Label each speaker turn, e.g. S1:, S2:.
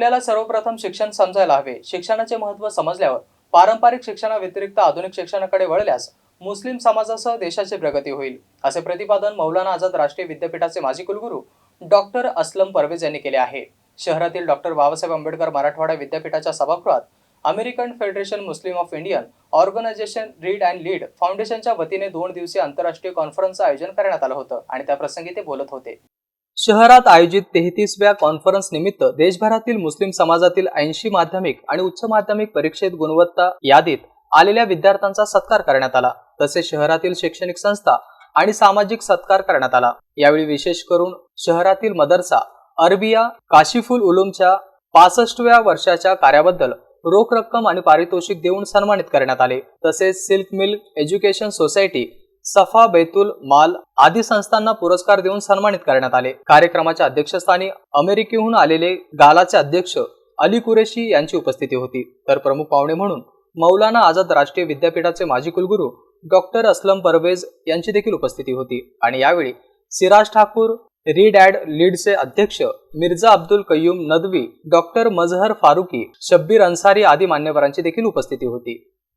S1: आपल्याला सर्वप्रथम शिक्षण समजायला हवे. शिक्षणाचे महत्त्व समजल्यावर पारंपरिक शिक्षणाव्यतिरिक्त आधुनिक शिक्षणाकडे वळल्यास मुस्लिम समाजासह देशाची प्रगती होईल. असे प्रतिपादन मौलाना आझाद राष्ट्रीय विद्यापीठाचे माजी कुलगुरू डॉक्टर असलम परवेज यांनी केले आहे. शहरातील डॉक्टर बाबासाहेब आंबेडकर मराठवाडा विद्यापीठाच्या सभागृहात American federation Muslim of Indian organization read and lead फाउंडेशनच्या वतीने दोन दिवसीय आंतरराष्ट्रीय कॉन्फरन्सचं आयोजन करण्यात आलं होतं आणि त्याप्रसंगी ते बोलत होते. शहरात आयोजित तेहतीसव्या कॉन्फरन्स निमित्त देशभरातील मुस्लिम समाजातील ऐंशी माध्यमिक आणि उच्च माध्यमिक परीक्षेत गुणवत्ता यादीत आलेल्या विद्यार्थ्यांचा सत्कार करण्यात आला. तसेच शहरातील शैक्षणिक संस्था आणि सामाजिक सत्कार करण्यात आला. यावेळी विशेष करून शहरातील मदरसा अरबिया काशिफुल उलूमच्या पासष्टव्या वर्षाच्या कार्याबद्दल रोख रक्कम आणि पारितोषिक देऊन सन्मानित करण्यात आले. तसेच सिल्क मिल्क एज्युकेशन सोसायटी सफा बैतुल माल आदी संस्थांना पुरस्कार देऊन सन्मानित करण्यात आले. कार्यक्रमाच्या अध्यक्षस्थानी अमेरिकेहून आलेले गालाचे अध्यक्ष अली कुरेशी यांची उपस्थिती होती. तर प्रमुख पाहुणे म्हणून मौलाना आझाद राष्ट्रीय विद्यापीठाचे माजी कुलगुरू डॉक्टर असलम परवेज यांची देखील उपस्थिती होती. आणि यावेळी सिराज ठाकूर रीड ॲड लीडचे अध्यक्ष मिर्झा अब्दुल कय्यूम नदवी डॉक्टर मजहर फारुकी शब्बीर अन्सारी आदी मान्यवरांची देखील उपस्थिती होती.